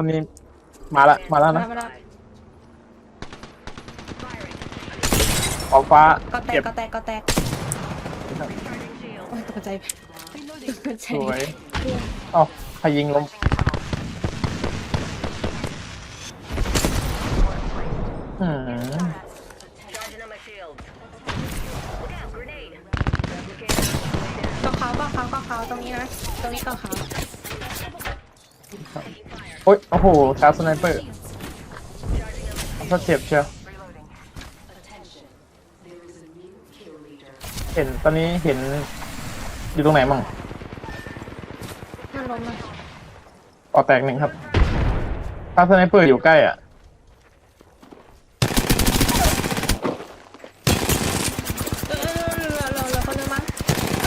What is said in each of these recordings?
ตอนนี้มาละมาแล้วมานะมาแล้วออกฟ้าก็แตเก็กบก็แตกก็แตกโอ้ยตกใจตกใจสวยเอ้าใครยิงลมอืม Charging on my shields. Look out, grenade. Replicator. ก็เขาก็เขาก็เขาตรงนี้นะ ตรงนี้ก็เขาโอ้ยโอ้โหชาร์จสไนเปอร์ก็เจ็บเชียว Reloading. เห็นตอนนี้เห็นอยู่ตรงไหนมั่งมันล้มอะออแตกหนึ่งครับชาร์จสไนเปอร์อยู่ใกล้อะเออเหลือเหลือเหลือคนนึงมั้ง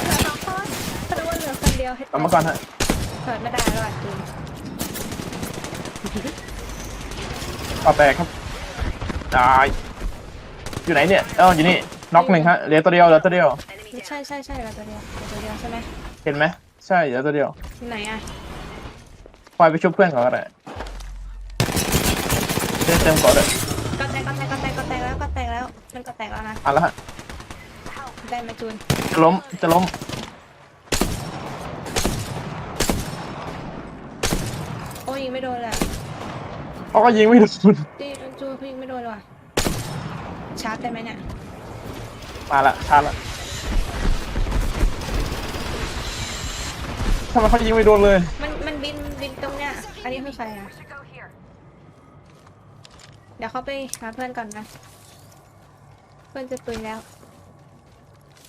เหลือสองคนถ้าดูว่าเหลือคนเดียวให้เอามาก่อนฮะเกิดไม่ได้แล้วอะจริง ออแตกครับตายอยู่ไหนเนี่ยเอ้าอยู่นี่น็อกหนึ่งฮะเหลือตัวเดียวเหลือตัวเดียว Enemy ใช่ใช่ใช่เหลือตัวเดียวเหลือตัวเดียวใช่ไหมเห็นไหมใช่เหลือตัวเดียวที่ไหนอะคอยไปชุบเพื่อนก่อนก็ได้เติมเติมก่อนเลยก็แตกก็แตกก็แตกก็แตกแล้วก็แตกแล้วมันก็แตกแล้วนะเอะแล้วฮะได้ไหมจูนจะล้มจะล้มโอ้ยยิงไม่โดนเลย อะเขาก็ยิงไม่โดนตีจูนเขายิงไม่โดนเลยว่ะชาร์จได้ไหมเนี่ยมาละชาร์จละทำไมเขายิงไม่โดนเลย มันมันบินบินตรงเนี้ยอันนี้คือใครอะเดี๋ยวเขาไปหาเพื่อนก่อนนะ เพื่อนจะตุยแล้ว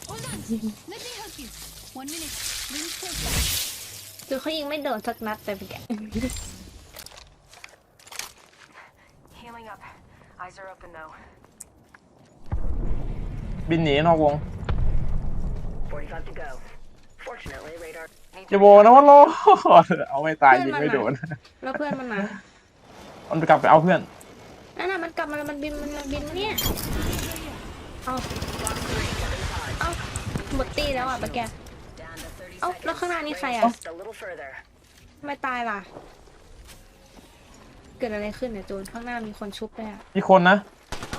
Hold on. Let me help you. One minute. Ring close. คือเขายิงไม่โดนสักนัดแต่เมื่อกี้ Healing up. Eyes are open though. บินหนีนอกวง 45 to go. Fortunately, radar. Need จะโบนะว่าโลดเอาไม่ตายยิงไม่โดนแล้วเพื่อนมันมามันกลับไปเอาเพื่อนนั่นน่ะมันกลับมาแล้วมันบินมันมันบินเนี่ยเอาเอาหมดตีแล้วอะเมื่อกี้ down to 30 เอ้า seconds. แล้วข้างหน้านี่ใคร Ring อะ just a little further. ทำไม่ตายล่ะเกิดอะไรขึ้นเนี่ยจูนข้างหน้ามีคนชุบเลยอะมีคนนะ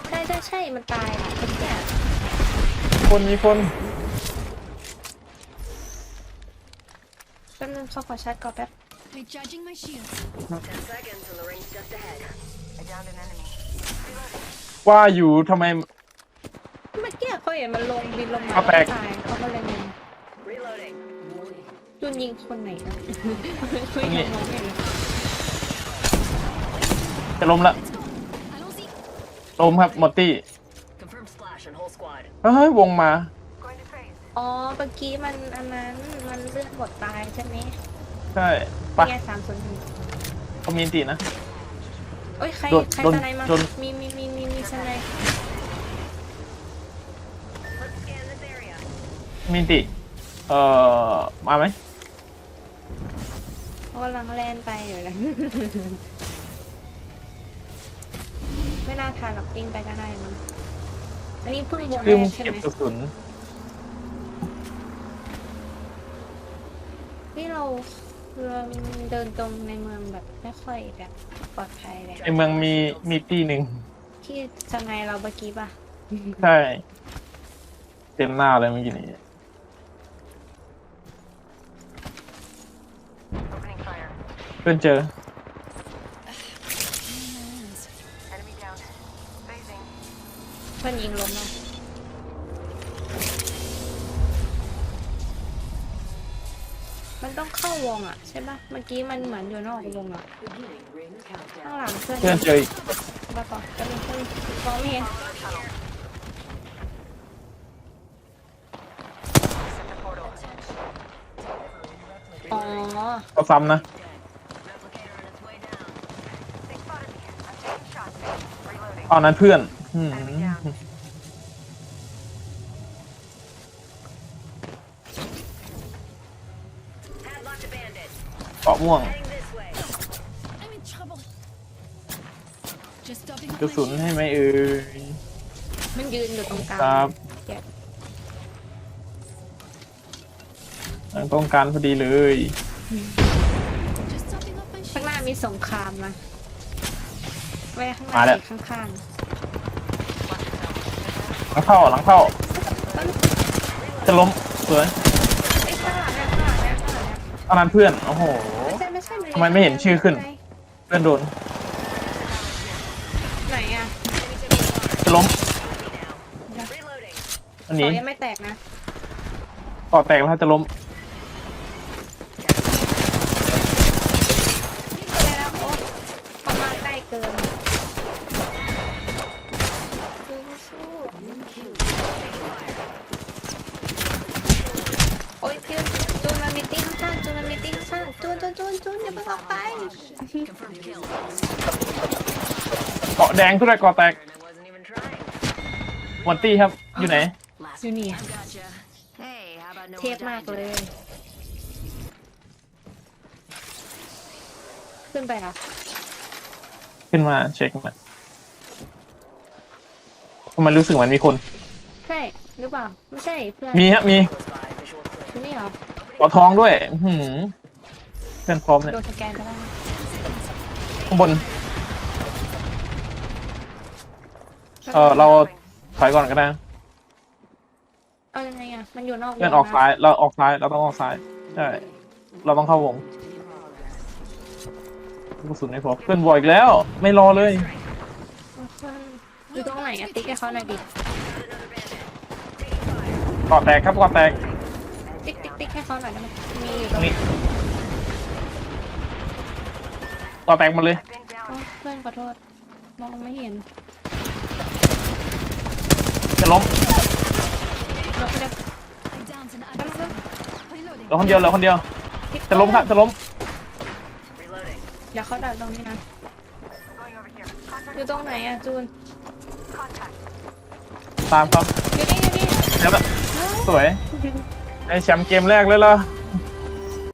ใช่ใช่ใช่มันตายอะเมื่อกี้อะคนมีคน แป๊บนึงเขาขอชาร์จก่อนแป๊บ Recharging my shields. 10 seconds and the ring's just ahead. I downed an enemy. ว่าอยู่ทำไม เมื่อกี้เขาเห็นมันลงบินลงมาเอาแตกตายเขาก็เลยงง Reloading. จูนยิงคนไหนนะเขายิงมองไม่เห็นเลย จะล้มละ I don't see. ล้มครับหมดตี้ Confirm splash and whole squad. เฮ้ยวงมา Going to phase. อ๋อเมื่อกี้มันอันนั้นมันเลือดหมดตายใช่ไหมใช่ไปะแง่สามส่วนหนึ่งเขามีอันตีนะโอ้ยใครโดนใครโดนสไนมาโดนมีมีมีมีมีสไน Let's scan this area. มีอันตีเอ่อ มาไหมเขากำลังแล่นไปอยู่นะ ไม่น่าทานหรอกปิ้งไปก็ได้มั้งอันนี้เพิ่งวงแรลืมกใช่เก็บไหมกระสุนที่เราเราเดินตรงในเมืองแบบไม่ค่อยแบบปลอดภัยเลยในเมืองมีมีตีหนึ่งที่สไนเราเมื่อกี้ป่ะใช่ เต็มหน้าเลยเมื่อกี้นี้ Opening fire. เพื่อนเจอ พื่อนยิงล้มนะมันต้องเข้าวงอะใช่ป่ะเมื่อกี้มันเหมือนอยู่นอกวงอะ ข้างหลังเพื่อนเพื่อนเจออีกมาก่อนจะมีคนมองไม่เห็น Set the portal. อ๋อเขาซ้ำนะ Replicator on its way down. They spotted me. I'm taking shots. Reloading. ตอนนั้นเพื่อน อืม ม่วง Heading this way. I'm in trouble. Just stopping. กระสุนให้ไหมเอ่ยมันยืนอยู่ตรงกลางครับเก็บยังต้องการพอดีเลย Just topping up my ข้างห shield. น้ามีสงครามนะไว้ข้างหมาน้าแล้วอีกข้างหลังเข้าหลังเข้าๆต้นจะล้มสวยไอ้ยข้างหลังเนี่ยข้างหลังเนี่ยข้างหลังเนี่ยอันนั้นเพื่อน โอ้โหไม่ ใช่ไม่ใช่ทำไมไม่เห็นชื่อขึ้น เพื่อนโดนไหนอะจะล้ม Reloading. อันต่นี้อยังไม่แตกนะต่อแตกแล้วจะล้ม เดี๋ยวแล้วโอ้ประมาณใกล้เกินสู้ๆโอ้ยจูนจูนมันมีตีข้างๆจูนมันมีตีข้างๆ จูนจูนจูนจูนอย่าเพิ่งออกไป Confirmed kill. เกาะแดงทุกไรเกาะแตก And I wasn't even trying. วันตี้ครับ อยู่ไหน Last อยู่นี่ gotcha. Hey, how about no เทพ more มาก dying เลย ขึ้นไปค่ะขึ้นมาเช็คมาทำไมรู้สึกเหมือนมีคน ใช่หรือเปล่า ไม่ใช่เพื่อนมีฮะมี Close by, visual clear. อยู่นี่เหรอเกาะทองด้วยอื้อหือ เพื่อนพร้อมเนี่ยโดนสแกนไปแล้วข้างบน เออเราถอยก่อนก็ได้เอายังไงอะ มันอยู่นอกเพื่อนออกซ้าย เราออกซ้าย เราต้องออกซ้าย ใช่ เราต้องเข้าวงกระสุนไม่พอเพื่อนบอยอีกแล้ว ไม่รอเลย อยู่ตรงไหนอะติ๊กให้เขาหน่อยดิเกาะแตกครับเกาะแตก ติ๊กติ๊กติ๊กให้เขาหน่อยได้ไหมมีอยู่ตตรรงงนี้เกาะแตกหมดเลยอ๋อเพื่อนขอโทษ มองไม่เห็นจะล้มเราไปเลย I downed an แป๊บนึง Reloading. เหลือคนเดียวเหลือคนเดียวติ๊กจะล้มครับจะล้ม Reloading. เดี๋ยวเขาดักตรงนี้นะ Going over here. อยู่ตรงไหนอะจูน Contact. ตามเขาอยู่นี่อยู่นี่เดี๋ยวแบบสวยไอแชมป์เกมแรกเลยเหรอเ